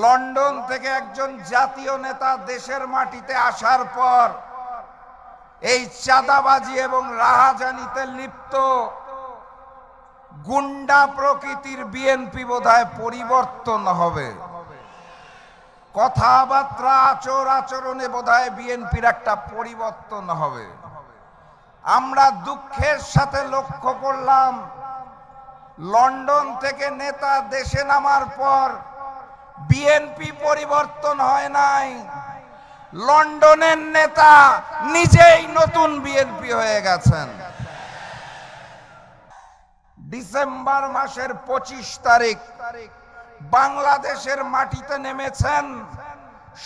London থেকে একজন জাতীয় নেতা দেশের মাটিতে আসার পর এই চাঁদাবাজি এবং রাহাজানিতে লিপ্ত গুন্ডা প্রকৃতির বিএনপি বোধহয় পরিবর্তন হবে। কথাবার্তা, আচর আচরণে বোধহয় বিএনপির একটা পরিবর্তন হবে। আমরা দুঃখের সাথে লক্ষ্য করলাম, লন্ডন থেকে নেতা দেশে নামার পর বিএনপি পরিবর্তন হয় নাই। লন্ডনের নেতা নিজেই নতুন বিএনপি হয়ে গেছেন। ডিসেম্বর মাসের পঁচিশ তারিখ বাংলাদেশের মাটিতে নেমেছেন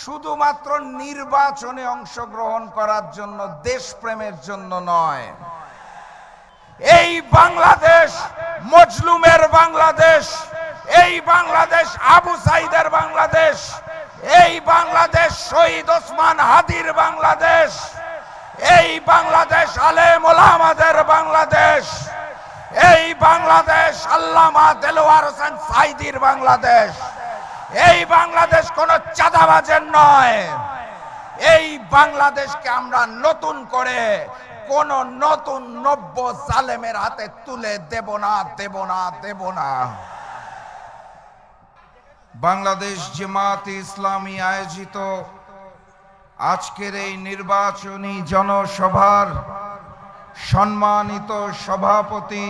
শুধুমাত্র নির্বাচনে অংশগ্রহণ করার জন্য, দেশপ্রেমের জন্য নয়। এই বাংলাদেশ, মজলুমের বাংলাদেশ এই বাংলাদেশ, আবু সাইদের বাংলাদেশ, এই বাংলাদেশ, শহীদ ওসমান হাদির বাংলাদেশ, এই বাংলাদেশ, আলেম ওলামাদের বাংলাদেশ, এই বাংলাদেশ, আল্লামা দেলোয়ার হোসেন সাইদির বাংলাদেশ, এই বাংলাদেশ কোন চাঁদাবাজের নয়। এই বাংলাদেশকে আমরা নতুন করে কোন নতুন নব্য জালেমের হাতে তুলে দেব না দেব না দেব না। বাংলাদেশ জামাত ইসলামী আয়োজিত আজকের এই নির্বাচনী জনসভার সম্মানিত সভাপতি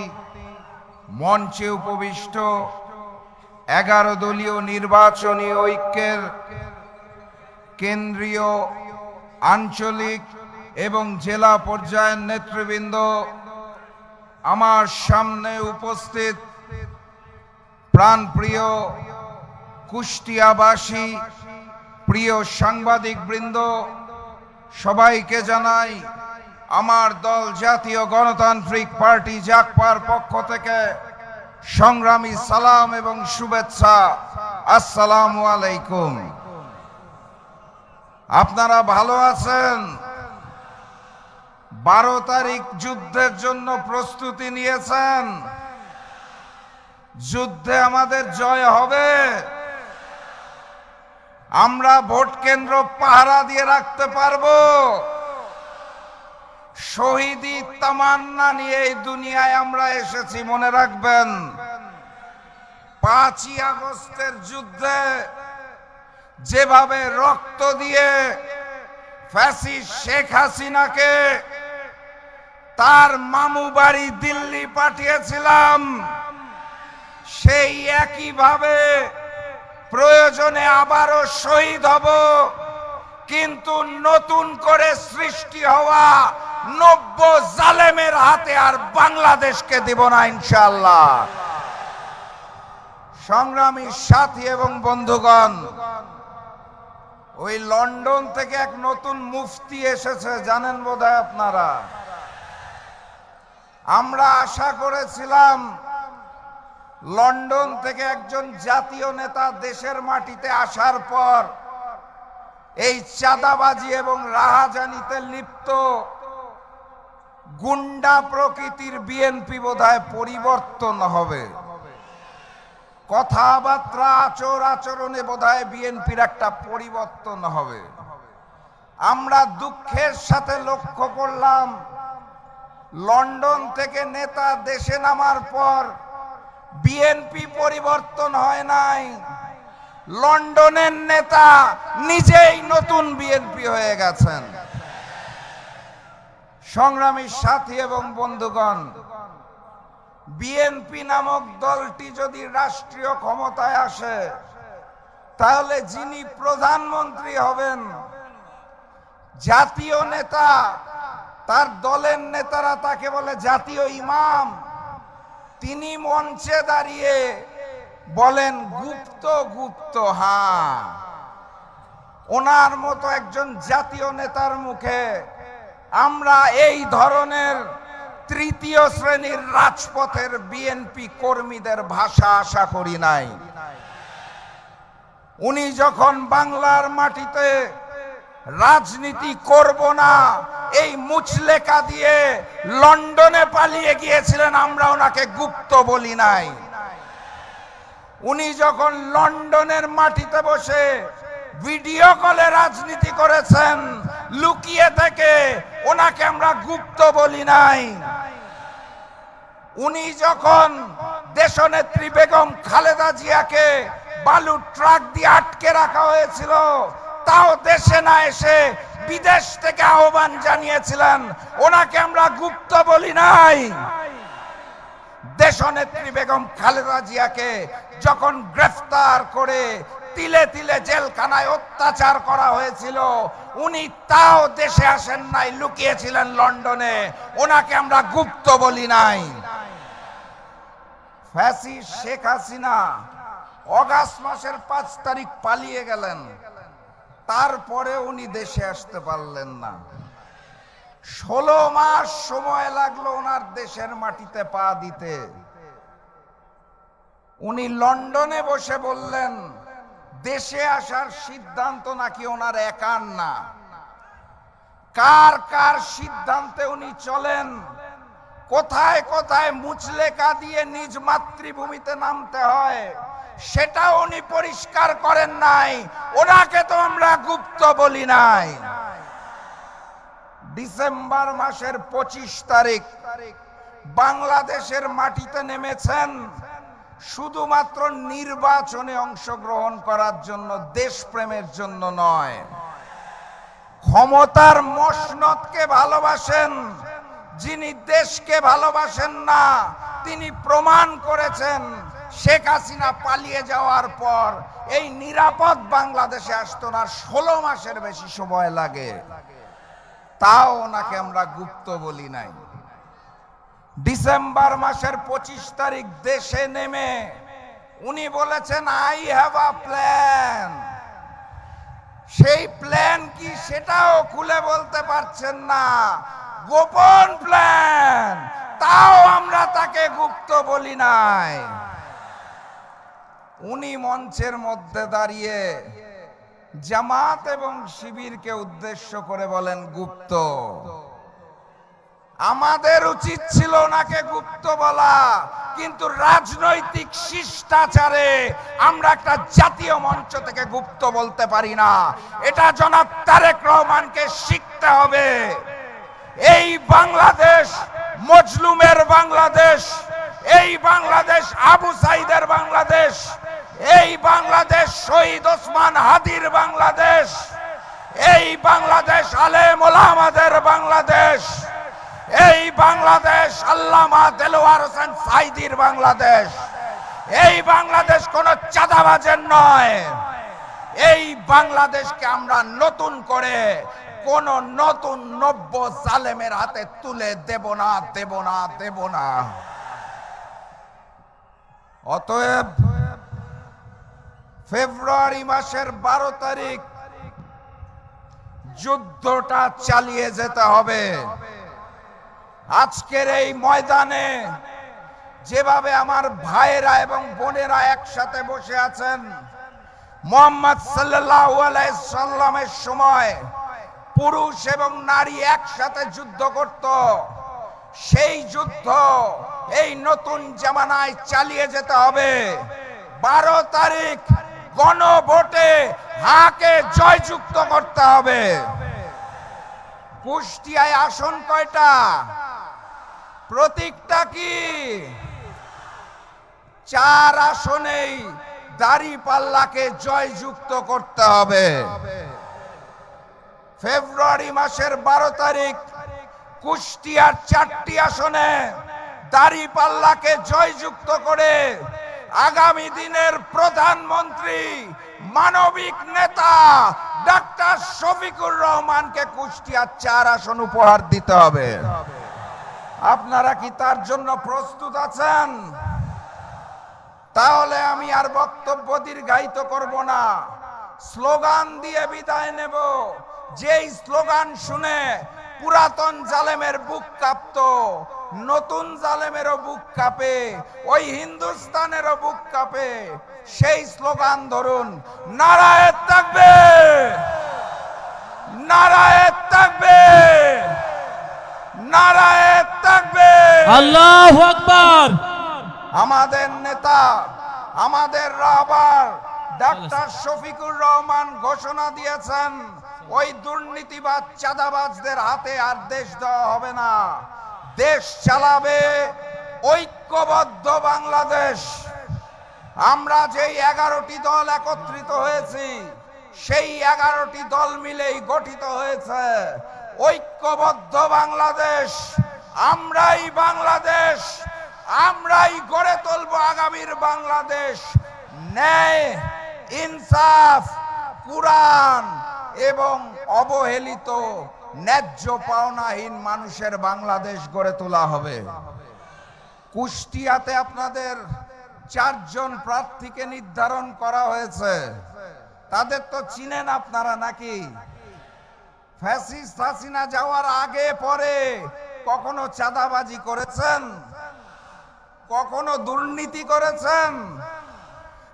মঞ্চে উপবিষ্ট এগারো দলীয় নির্বাচনী ঐক্যের কেন্দ্রীয় আঞ্চলিক এবং জেলা পর্যায়ের নেতৃবৃন্দ আমার সামনে উপস্থিত প্রাণপ্রিয় কুষ্টিয়াবাসী, প্রিয় সাংবাদিক বৃন্দ সবাইকে জানাই আমার দল জাতীয় গণতান্ত্রিক পার্টি জাকপার পক্ষ থেকে সংগ্রামী সালাম এবং শুভেচ্ছা। আসসালামু আলাইকুম। আপনারা ভালো আছেন? বারো তারিখ যুদ্ধের জন্য প্রস্তুতি নিয়েছেন? যুদ্ধে আমাদের জয় হবে? আমরা ভোট কেন্দ্র পাহারা দিয়ে রাখতে পারব। শহীদি তামান্না নিয়ে এই দুনিয়ায় আমরা এসেছি, মনে রাখবেন। পাঁচই আগস্টের যুদ্ধে যেভাবে রক্ত দিয়ে ফ্যাসি শেখ হাসিনাকে তার মামু বাড়ি দিল্লি পাঠিয়েছিলাম, সেই একইভাবে প্রয়োজনে আবারও শহীদ হব। কিন্তু নতুন করে সৃষ্টি হওয়া নব্য জালেমের হাতে আর বাংলাদেশকে দিব না ইনশাল্লাহ সংগ্রামী সাথী এবং বন্ধুগণ, ওই লন্ডন থেকে এক নতুন মুফতি এসেছে, জানেন বোধহয় আপনারা? আমরা আশা করেছিলাম লন্ডন থেকে একজন জাতীয় নেতা দেশের মাটিতে আসার পর এই চাঁদাবাজি এবং রাহাজানিতে লিপ্ত গুন্ডা প্রকৃতির বিএনপি বোধহয় পরিবর্তন হবে। কথাবার্তা, আচর আচরণে বোধহয় বিএনপির একটা পরিবর্তন হবে। আমরা দুঃখের সাথে লক্ষ্য করলাম, লন্ডন থেকে নেতা দেশে নামার পর বিএনপি পরিবর্তন হয় নাই। লন্ডনের নেতা নিজেই নতুন বিএনপি হয়ে গেছেন। সংগ্রামী সাথী এবং বন্ধুগণ বিএনপি নামক দলটি যদি রাষ্ট্রীয় ক্ষমতায় আসে, তাহলে যিনি প্রধানমন্ত্রী হবেন, জাতীয় নেতা, তার দলের নেতারা তাকে বলে জাতীয় ইমাম। তিনি মঞ্চে দাঁড়িয়ে বলেন, গুপ্ত গুপ্ত হ্যাঁ। ওনার মতো একজন জাতীয় নেতার মুখে আমরা এই ধরনের তৃতীয় শ্রেণির রাজপথের বিএনপি কর্মীদের ভাষা আশা করি নাই। উনি যখন বাংলার মাটিতে রাজনীতি করব না। এই মুচলেকা দিয়ে লন্ডনে পালিয়ে গিয়েছিলেন, আমরা ওনাকে গুপ্ত বলি নাই। উনি যখন লন্ডনের মাটিতে বসে ভিডিও কলে রাজনীতি করেছেন, লুকিয়ে থেকে ওনাকে আমরা গুপ্ত বলি নাই। উনি যখন দেশনেত্রী বেগম খালেদা জিয়াকে বালু ট্রাক দিয়ে আটকে রাখা হয়েছিল তাও দেশে না এসে বিদেশ থেকে আহ্বান জানিয়েছিলেন। ওনাকে আমরা গুপ্ত বলি নাই। দেশনেত্রী বেগম খালেদা জিয়াকে যখন গ্রেফতার করে তিলে তিলে জেলখানায় অত্যাচার করা হয়েছিল, উনি তাও দেশে আসেন নাই, লুকিয়েছিলেন লন্ডনে। ওনাকে আমরা গুপ্ত বলি নাই। ফ্যাসি শেখ হাসিনা অগাস্ট মাসের পাঁচ তারিখ পালিয়ে গেলেন। তারপরে উনি দেশে আসতে পারলেন না। ষোলো মাস সময় লাগল ওনার দেশের মাটিতে পা দিতে। উনি লন্ডনে বসে বললেন, দেশে আসার সিদ্ধান্ত নাকি ওনার একার না? কার কার সিদ্ধান্তে উনি চলেন? কোথায় কোথায় মুচলেকা দিয়ে নিজ মাতৃভূমিতে নামতে হয়? সেটা উনি পরিষ্কার করেন নাই। ওনাকে তো আমরা গুপ্ত বলি নাই। ডিসেম্বর মাসের পঁচিশ তারিখ, বাংলাদেশের মাটিতে নেমেছেন শুধুমাত্র নির্বাচনে অংশগ্রহণ করার জন্য, দেশপ্রেমের জন্য নয়। ক্ষমতার মসনদকে ভালোবাসেন, যিনি দেশকে ভালোবাসেন না, তিনি প্রমাণ করেছেন শেখ হাসিনা পালিয়ে যাওয়ার পর এই নিরাপদ বাংলাদেশে আসতো না, ষোলো মাসের বেশি সময় লাগে। তাও ওনাকে আমরা গুপ্ত বলি নাই। ডিসেম্বর মাসের পঁচিশ তারিখ দেশে নেমে উনি বলেছেন আই হ্যাভ আ প্ল্যান সেই প্ল্যান কি সেটাও খুলে বলতে পারছেন না। গোপন প্ল্যান তাও আমরা তাকে গুপ্ত বলি নাই। উনি মঞ্চের মধ্যে দাঁড়িয়ে জামাত এবং শিবিরকে উদ্দেশ্য করে বলেন, গুপ্ত। আমাদের উচিত ছিল ওনাকে গুপ্ত বলা, কিন্তু রাজনৈতিক শিষ্টাচারে আমরা একটা জাতীয় মঞ্চ থেকে গুপ্ত বলতে পারি না। এটা জনাব তারেক রহমানকে শিখতে হবে। এই বাংলাদেশ, মজলুমের বাংলাদেশ, এই বাংলাদেশ, আবু সাইদের বাংলাদেশ এই বাংলাদেশ শহীদ ওসমান হাদির বাংলাদেশ। এই বাংলাদেশ আলেম ওলামাদের বাংলাদেশ। এই বাংলাদেশ আল্লামা দেলোয়ার হোসেন সাইদির বাংলাদেশ। এই বাংলাদেশ কোন চাঁদাবাজের নয়। এই বাংলাদেশকে আমরা নতুন করে কোন নতুন নব্য জালেমের হাতে তুলে দেব না দেব না দেব না। অতএব ফেব্রুয়ারি মাসের বারো তারিখ। যুদ্ধটা চালিয়ে যেতে হবে। আজকের এই ময়দানে যেভাবে আমার ভাইয়েরা এবং বোনেরা একসাথে বসে আছেন, মোহাম্মদ সাল্লামের সময় পুরুষ এবং নারী একসাথে যুদ্ধ করত। সেই যুদ্ধ, এই নতুন জামানায় চালিয়ে যেতে হবে। বারো তারিখ গণভোটে হাকে জয়যুক্ত করতে হবে। কুষ্টিয়ায় আসন কয়টা? প্রতীকটা কি? চার আসনেই দাড়ি পাল্লাকে জয়যুক্ত করতে হবে। ফেব্রুয়ারি মাসের বারো তারিখ, কুষ্টিয়ার চারটি আসনে দাড়ি পাল্লাকে জয়যুক্ত করে আগামী দিনের প্রধানমন্ত্রী, মানবিক নেতা, ডাক্তার শফিকুর রহমানকে কুষ্টিয়ার চার আসন উপহার দিতে হবে। আপনারা কি তার জন্য প্রস্তুত আছেন? তাহলে আমি আর বক্তব্য দীর্ঘায়িত করব না। স্লোগান দিয়ে বিদায় নেব। যেই স্লোগান শুনে পুরাতন জালেমের বুক কাঁপত নতুন জালেমেরও বুক কাঁপে ওই হিন্দুস্তানেরও বুক কাঁপে। সেই স্লোগান ধরুন নারায় থাকবে নারায় থাকবে নারায় থাকবে আল্লাহ আকবার। আমাদের নেতা আমাদের রাহবার ডাক্তার শফিকুর রহমান ঘোষণা দিয়েছেন ওই দুর্নীতিবাজ চাঁদাবাজদের হাতে আর দেশ দেওয়া হবে না। দেশ চালাবে ঐক্যবদ্ধ বাংলাদেশ। আমরা যেই এগারোটি দল একত্রিত হয়েছি সেই এগারোটি দল মিলেই গঠিত হয়েছে। ঐক্যবদ্ধ বাংলাদেশ আমরাই বাংলাদেশ আমরাই গড়ে তুলব আগামীর বাংলাদেশ। ন্যায় ইনসাফ, কুরআন এবং অবহেলিত ন্যায্য পাওনাহীন মানুষের বাংলাদেশ গড়ে তোলা হবে। কুষ্টিয়াতে আপনাদের চারজন প্রার্থীকে নির্ধারণ করা হয়েছে। তাদের তো চিনেন আপনারা নাকি? ফ্যাসিস্ট হাসিনা যাওয়ার আগে, পরে কখনো চাঁদাবাজি করেছেন? কখনো দুর্নীতি করেছেন?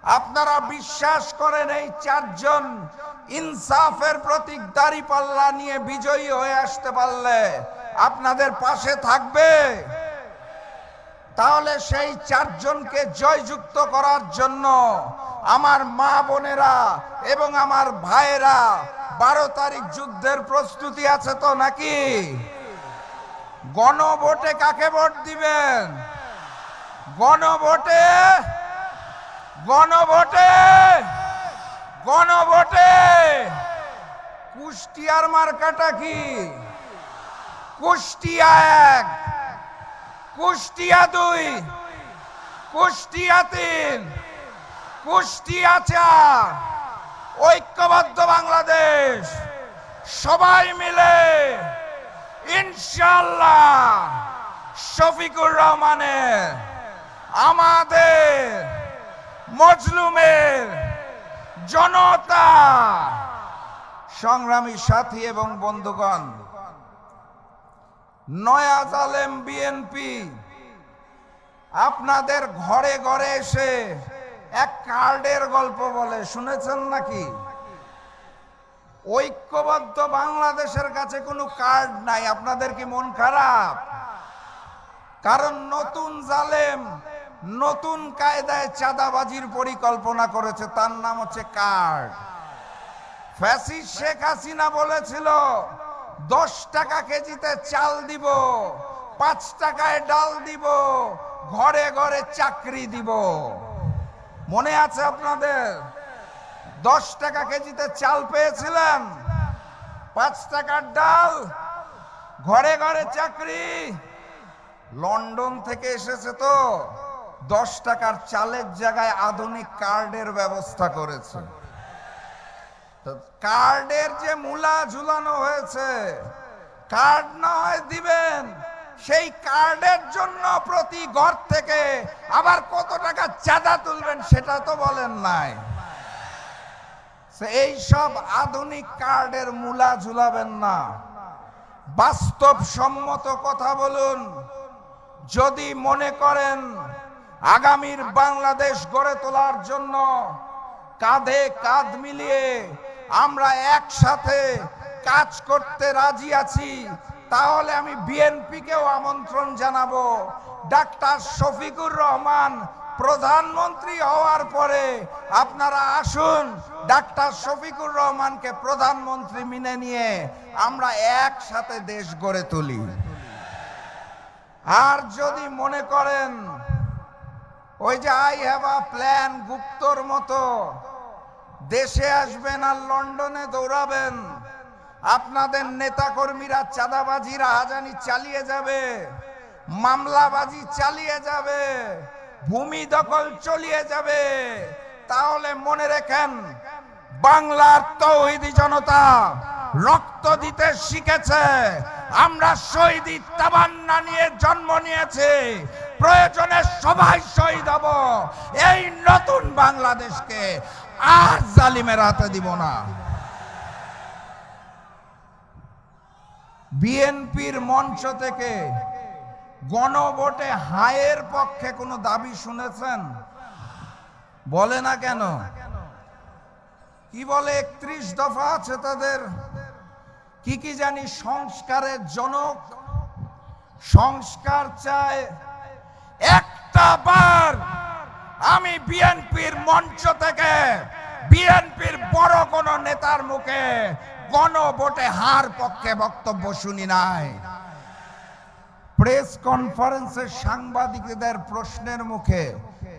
আপনারা বিশ্বাস করেন এই চারজন ইনসাফের প্রতীক দাড়ি পাল্লা নিয়ে বিজয়ী হয়ে আসতে পারলে আপনাদের পাশে থাকবে। তাহলে সেই চারজনকে জয়যুক্ত করার জন্য আমার মা বোনেরা এবং আমার ভাইয়েরা বারো তারিখ যুদ্ধের প্রস্তুতি আছে তো নাকি? গণভোটে কাকে ভোট দিবেন? গণভোটে গণভোটে গণভোটে, কুষ্টিয়ার মার্কাটা কি? কুষ্টিয়া এক, কুষ্টিয়া দুই, কুষ্টিয়া তিন, কুষ্টিয়া চার, ঐক্যবদ্ধ বাংলাদেশ, সবাই মিলে ইনশাল্লাহ শফিকুর রহমানের আমাদের মজলুমের জনতা। সংগ্রামী সাথী এবং বন্ধুগণ নয়াজ আলেম বিএনপি আপনাদের ঘরে ঘরে এসে এক কার্ডের গল্প বলে, শুনেছেন নাকি? ঐক্যবদ্ধ বাংলাদেশের কাছে কোনো কার্ড নাই, আপনাদের কি মন খারাপ? কারণ নতুন জালেম নতুন কায়দায় চাঁদাবাজির পরিকল্পনা করেছে, তার নাম হচ্ছে কার্ড। ফ্যাসিস শেখ হাসিনা বলেছিল, দশ টাকা কেজিতে চাল দিব, পাঁচ টাকায় ডাল দিব, ঘরে ঘরে চাকরি দিব। মনে আছে আপনাদের? দশ টাকা কেজিতে চাল পেয়েছিলেন, পাঁচ টাকার ডাল, ঘরে ঘরে চাকরি। লন্ডন থেকে এসেছে তো। দশ টাকার চালের জায়গায় আধুনিক কার্ডের ব্যবস্থা করেছে। কার্ডের যে মূলা ঝুলানো হয়েছে, কার্ড না হয় দিবেন। সেই কার্ডের জন্য প্রতি ঘর থেকে আবার কত টাকা চাঁদা তুলবেন সেটা তো বলেন নাই। এই সব আধুনিক কার্ডের মূলা ঝুলাবেন না। বাস্তব সম্মত কথা বলুন। যদি মনে করেন আগামীর বাংলাদেশ গড়ে তোলার জন্য কাঁধে কাঁধ মিলিয়ে আমরা একসাথে কাজ করতে রাজি আছি। তাহলে আমি বিএনপিকেও আমন্ত্রণ জানাব। ডাক্তার শফিকুর রহমান প্রধানমন্ত্রী হওয়ার পরে আপনারা আসুন, ডাক্তার শফিকুর রহমানকে প্রধানমন্ত্রী মেনে নিয়ে আমরা একসাথে দেশ গড়ে তুলি। আর যদি মনে করেন ওই যে আই হ্যাভ আ প্ল্যান গুপ্তর মতো। দেশে আসবেন আর লন্ডনে দৌড়াবেন। আপনাদের নেতাকর্মীরা চাঁদাবাজি রাহাজানি চালিয়ে যাবে। মামলাবাজি চালিয়ে যাবে। ভূমি দখল চলিয়ে যাবে। তাহলে মনে রেখেন, বাংলার তৌহিদি জনতা রক্ত দিতে শিখেছে। আমরা শহীদি তাবান্না নিয়ে জন্ম নিয়েছি। প্রয়োজনে সবাই শহীদ হব। এই নতুন বাংলাদেশকে আর জালিমের হাতে দিব না। বিএনপির মঞ্চ থেকে গণভোটে হায়ের পক্ষে কোনো দাবি শুনেছেন? বলে না কেন? কি বলে, একত্রিশ দফা আছে তাদের। কি কি জানি সংস্কারের জনক? সংস্কার চায় একটা বার আমি বিএনপির মঞ্চ থেকে বিএনপির বড় কোন নেতার মুখে গণভোটে হার পক্ষে বক্তব্য শুনি নাই। প্রেস কনফারেন্সে সাংবাদিকদের প্রশ্নের মুখে,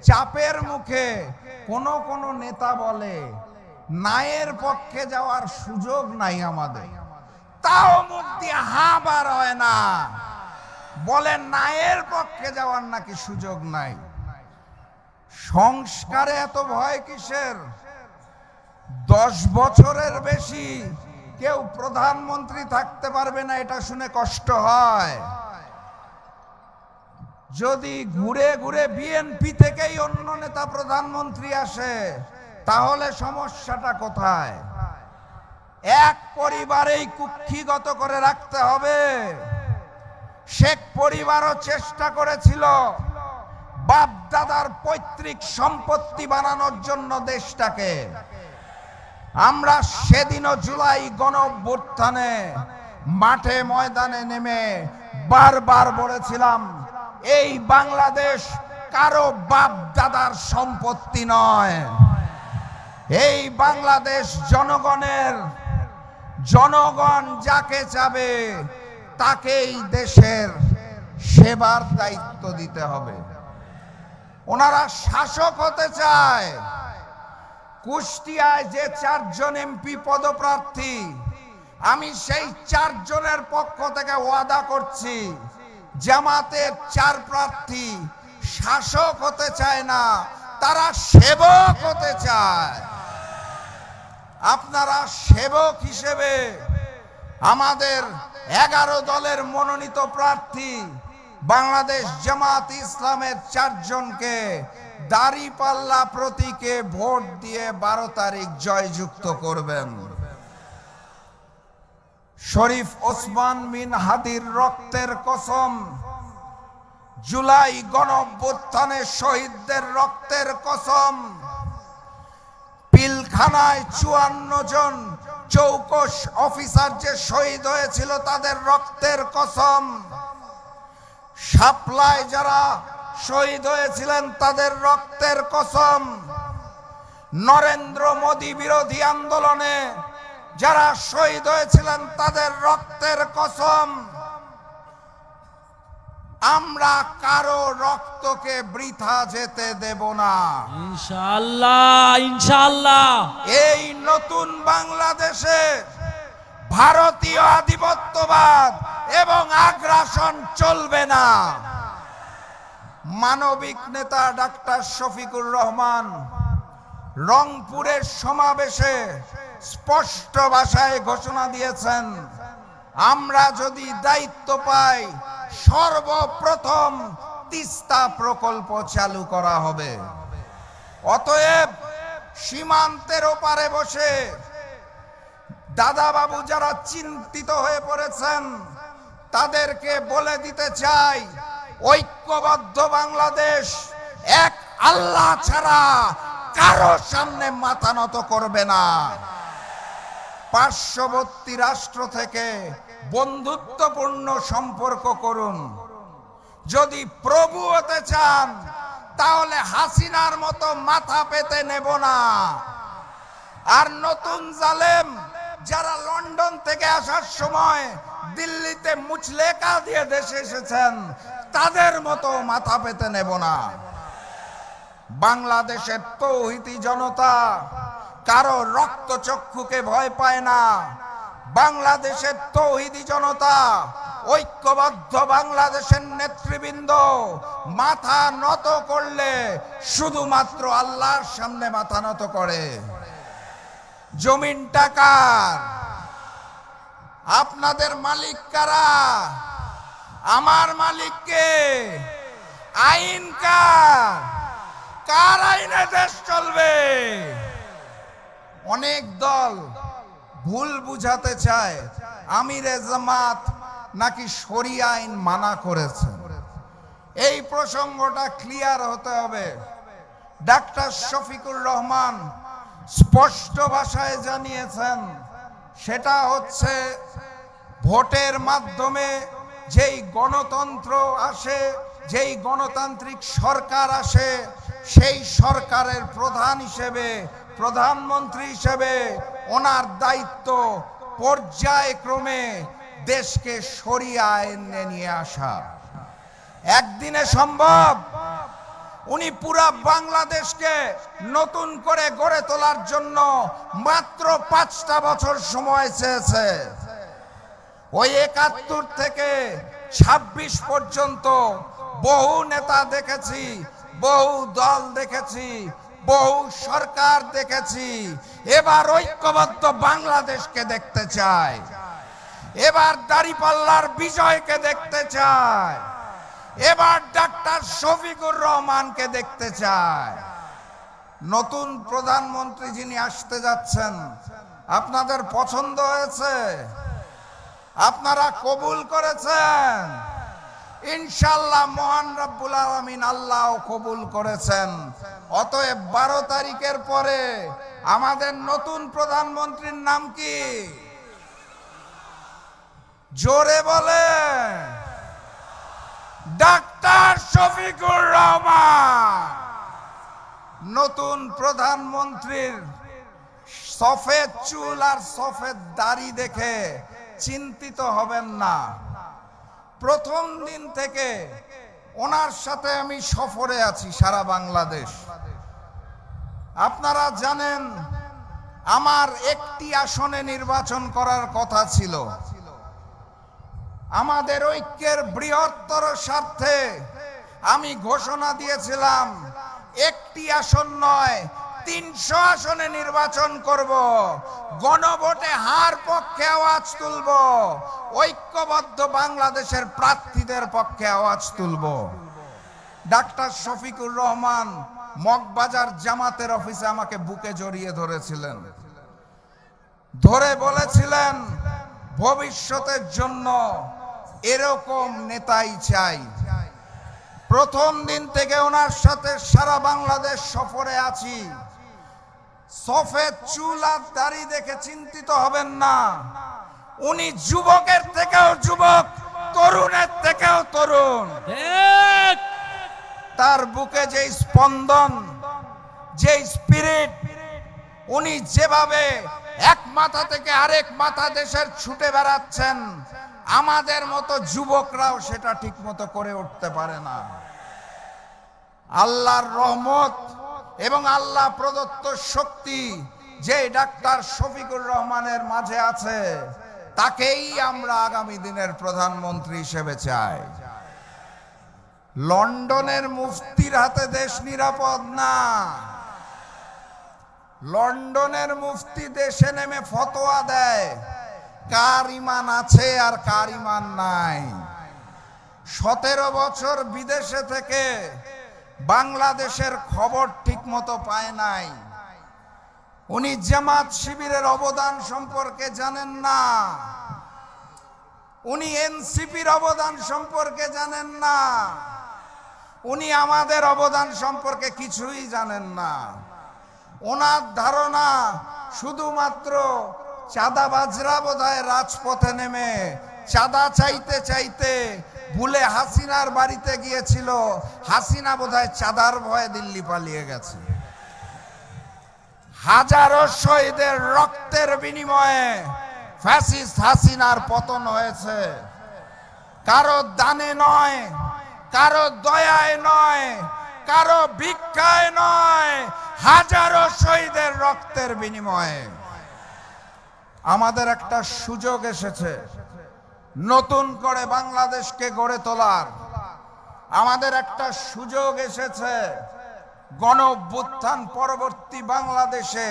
চাপের মুখে কোন কোন নেতা বলে, নায়ের পক্ষে যাওয়ার সুযোগ নাই আমাদের। তাও মুখ দিয়ে হা বার হয় না। বলে নায়ের পক্ষে যাওয়ার নাকি সুযোগ নাই। সংস্কারে এত ভয় কিসের? দশ বছরের বেশি কেউ প্রধানমন্ত্রী থাকতে পারবে না, এটা শুনে কষ্ট হয়। যদি ঘুরে ঘুরে বিএনপি থেকেই অন্য নেতা প্রধানমন্ত্রী আসে, তাহলে সমস্যাটা কোথায়? এক পরিবারেই কুক্ষিগত করে রাখতে হবে। শেখ পরিবারও চেষ্টা করেছিল বাপ দাদার পৈতৃক সম্পত্তি বানানোর জন্য দেশটাকে। আমরা সেদিনও জুলাই গণঅভ্যুত্থানে মাঠে ময়দানে নেমে বারবার বলেছিলাম, এই বাংলাদেশ কারও বাপ দাদার সম্পত্তি নয়। এই বাংলাদেশ জনগণের জনগণ যাকে চাবে, তাকেই দেশের সেবার দায়িত্ব দিতে হবে। ওনারা শাসক হতে চায়। কুষ্টিয়ায় যে চারজন এমপি পদপ্রার্থী, আমি সেই চারজনের পক্ষ থেকে ওয়াদা করছি, জামাতের চার প্রার্থী শাসক হতে চায় না, তারা সেবক হতে চায়। আপনারা সেবক হিসেবে আমাদের এগারো দলের মনোনীত প্রার্থী বাংলাদেশ জামাত ইসলামের চারজনকে দাড়িপাল্লা প্রতীকে ভোট দিয়ে বারো তারিখ জয়যুক্ত করবেন। শরীফ ওসমান বিন হাদির রক্তের কসম, জুলাই গণঅভ্যুত্থানে শহীদদের রক্তের কসম পিলখানায় চুয়ান্ন জন চৌকস অফিসার যে শহীদ হয়েছিল তাদের রক্তের কসম। সাপ্লায় যারা শহীদ হয়েছিলেন তাদের রক্তের কসম। নরেন্দ্র মোদী বিরোধী আন্দোলনে যারা শহীদ হয়েছিলেন তাদের রক্তের কসম। আমরা কারও রক্তকে বৃথা যেতে দেব না। ইনশাআল্লাহ ইনশাআল্লাহ। এই নতুন বাংলাদেশে ভারতীয় আধিপত্যবাদ এবং আগ্রাসন চলবে না। মানবিক নেতা ডাক্তার শফিকুর রহমান রংপুরের সমাবেশে স্পষ্ট ভাষায় ঘোষণা দিয়েছেন আমরা যদি দায়িত্ব পাই, সর্বপ্রথম তিস্তা প্রকল্প চালু করা হবে। অতএব সীমান্তের ওপারে বসে দাদা বাবু যারা চিন্তিত হয়ে পড়েছেন, তাদেরকে বলে দিতে চাই, ঐক্যবদ্ধ বাংলাদেশ এক আল্লাহ ছাড়া কারও সামনে মাথা নত করবে না। পার্শ্ববর্তী রাষ্ট্র থেকে বন্ধুত্বপূর্ণ সম্পর্ক করুন। যদি প্রভু হতে চান, তাহলে হাসিনার মতো মাথা পেতে নেব না। আর নতুন জালেম যারা লন্ডন থেকে আসার সময় দিল্লিতে মুচলেকা দিয়ে দেশে এসেছেন, তাদের মতো মাথা পেতে নেব না। বাংলাদেশের তৌহিতি জনতা কারও রক্তচক্ষুকে ভয় পায় না। বাংলাদেশের তৌহিদি জনতা, ঐক্যবদ্ধ বাংলাদেশের নেতৃবৃন্দ, মাথা নত করলে শুধুমাত্র আল্লাহর সামনে মাথা নত করে। জমিন টাকার আপনাদের মালিক কারা? আমার মালিককে আইন কার? কার আইনে দেশ চলবে? অনেক দল ভুল বুঝাতে চায়। আমিরে জামাত নাকি শরিয়া আইন মানা করেছেন? এই প্রসঙ্গটা ক্লিয়ার হতে হবে। ডাক্তার শফিকুর রহমান স্পষ্ট ভাষায় জানিয়েছেন, সেটা হচ্ছে ভোটের মাধ্যমে যেই গণতন্ত্র আসে, যেই গণতান্ত্রিক সরকার আসে, সেই সরকারের প্রধান হিসেবে প্রধানমন্ত্রী হিসেবে ওনার দায়িত্ব পর্যায়ক্রমে দেশকে সরিয়ে নিয়ে আসা। একদিনে সম্ভব উনি পুরা বাংলাদেশকে নতুন করে গড়ে তোলার জন্য মাত্র পাঁচটা বছর সময় চেয়েছে। ওই একাত্তর থেকে ছাব্বিশ পর্যন্ত বহু নেতা দেখেছি, বহু দল দেখেছি বহু সরকার দেখেছি, এবার ঐক্যবদ্ধ বাংলাদেশকে দেখতে চায়। এবার দাড়িপাল্লার বিজয়কে দেখতে চায়। এবার ডাক্তার শফিকুর রহমানকে দেখতে চায়। নতুন প্রধানমন্ত্রী যিনি আসতে যাচ্ছেন, আপনাদের পছন্দ হয়েছে? আপনারা কবুল করেছেন? ইনশাল্লাহ মহান রব্বুল আলমিন আল্লাহ কবুল করেছেন। অতএব বারো তারিখের পরে আমাদের নতুন প্রধানমন্ত্রীর নাম কি? জোরে বলে ডাক্তার শফিকুর রহমান। নতুন প্রধানমন্ত্রীর সফেদ চুল আর সফেদ দাড়ি দেখে চিন্তিত হবেন না। প্রথম দিন থেকে ওনার সাথে আমি সফরে আছি সারা বাংলাদেশ। আপনারা জানেন, আমার একটি আসনে নির্বাচন করার কথা ছিল। আমাদের ঐক্যের বৃহত্তর স্বার্থে আমি ঘোষণা দিয়েছিলাম, একটি আসন নয় তিনশো আসনে নির্বাচন করব। গণভোটে হার পক্ষে আওয়াজ তুলব। ঐক্যবদ্ধ বাংলাদেশের প্রার্থীদের পক্ষে আওয়াজ তুলব। ডাক্তার শফিকুর রহমান মগবাজার জামাতের অফিসে আমাকে বুকে জড়িয়ে ধরেছিলেন। ধরে বলেছিলেন, ভবিষ্যতের জন্য এরকম নেতাই চাই। প্রথম দিন থেকে ওনার সাথে সারা বাংলাদেশ সফরে আছি। সফেদ চুল আর দাড়ি দেখে চিন্তিত হবেন না। উনি যুবকের থেকেও যুবক তরুণের থেকেও তরুণ। তার বুকে যে স্পন্দন যে স্পিরিট উনি যেভাবে এক মাথা থেকে আরেক মাথা দেশের ছুটে বেড়াচ্ছেন আমাদের মতো যুবকরাও সেটা ঠিক মতো করে উঠতে পারে না। আল্লাহর রহমত এবং আল্লাহ প্রদত্ত শক্তি যে ডাক্তার শফিকুর রহমানের মাঝে আছে, তাকেই আমরা আগামী দিনের প্রধানমন্ত্রী হিসেবে চাই। লন্ডনের মুফতির হাতে দেশ নিরাপদ না। লন্ডনের মুফতি দেশে নেমে ফতোয়া দেয়, কার ইমান আছে আর কার ইমান নাই। সতেরো বছর বিদেশে থেকে বাংলাদেশের খবর ঠিক মতো পায় নাই। উনি জামাত শিবিরের অবদান সম্পর্কে জানেন না। উনি এনসিপির অবদান সম্পর্কে জানেন না। উনি আমাদের অবদান সম্পর্কে কিছুই জানেন না। ওনার ধারণা শুধুমাত্র চাঁদাবাজরা বোধহয় রাজপথে নেমে চাঁদা চাইতে চাইতে ভুলে হাসিনার বাড়িতে গিয়েছিল। হাসিনা বোধহয় চাঁদার ভয়ে দিল্লি পালিয়ে গেছে। হাজারো শহীদের রক্তের বিনিময়ে ফ্যাসিস্ট হাসিনার পতন হয়েছে। কারও দানে নয়, কারও দয়ায় নয়, কারও ভিক্ষায় নয়, হাজারো শহীদের রক্তের বিনিময়ে। আমাদের একটা সুযোগ এসেছে। নতুন করে বাংলাদেশকে গড়ে তোলার। আমাদের একটা সুযোগ এসেছে। গণ পরবর্তী বাংলাদেশে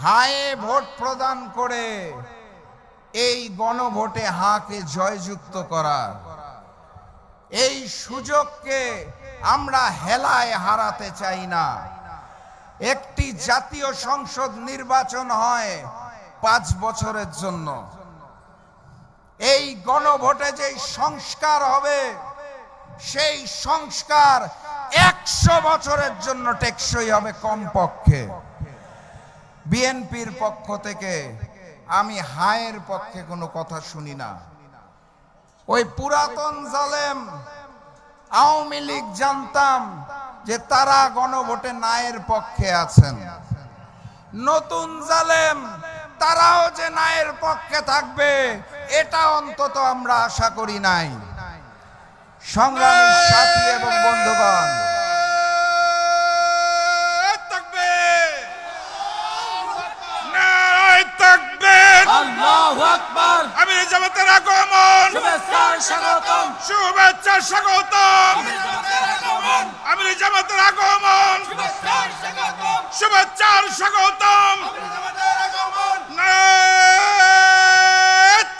হায়ে ভোট প্রদান করে এই গণভোটে হাকে জয়যুক্ত করার। এই সুযোগকে আমরা হেলায় হারাতে চাই না। একটি জাতীয় সংসদ নির্বাচন হয় পাঁচ বছরের জন্য। এই গণভোটে যে সংস্কার হবে, সেই সংস্কার একশো বছরের জন্য টেকসই হবে কমপক্ষে। বিএনপির পক্ষ থেকে আমি হায়ের পক্ষে কোনো কথা শুনি না। ওই পুরাতন জালেম আওয়ামী লীগ জানতাম যে তারা গণভোটে নায়ের পক্ষে আছেন। নতুন জালেম তারাও যে নায়ের পক্ষে থাকবে এটা অন্তত আমরা আশা করি নাই। সংগ্রামী সাথী এবং বন্ধুগণ। আমি জামাতের আগমন। স্বাগতম। শুভেচ্ছা স্বাগতম। আমি জামাতের আগমন। শুভেচ্ছার স্বাগতম।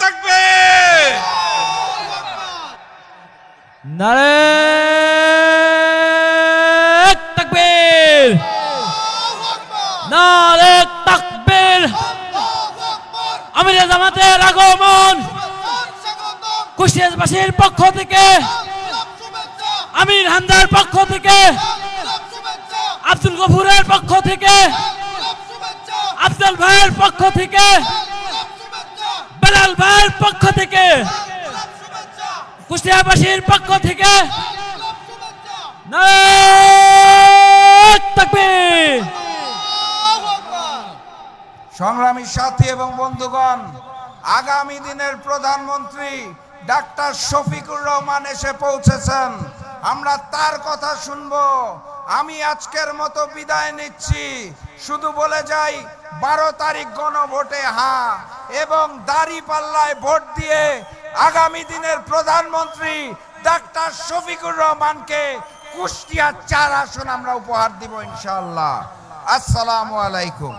তাকবীর নারে তাকবীর নারে তাকবীর আমির জামাতের আগমন। কুশিয়াসবাসীর পক্ষ থেকে। আমির হামদার পক্ষ থেকে। আব্দুল গফুরের পক্ষ থেকে। থেকে বেলাল ভাইয়ের পক্ষ থেকে, কুষ্টিয়াবাসীর পক্ষ থেকে সংগ্রামী সাথী এবং বন্ধুগণ, আগামী দিনের প্রধানমন্ত্রী ডাক্তার শফিকুর রহমান এসে পৌঁছেছেন। আমরা তার কথা শুনব। আমি আজকের মতো বিদায় নিচ্ছি। শুধু বলে যাই বারো তারিখ গণভোটে, হা, এবং দাড়ি পাল্লায় ভোট দিয়ে আগামী দিনের প্রধানমন্ত্রী ডাক্তার শফিকুর রহমানকে কুষ্টিয়ার চার আসন আমরা উপহার দিব ইনশাল্লাহ আসসালামু আলাইকুম।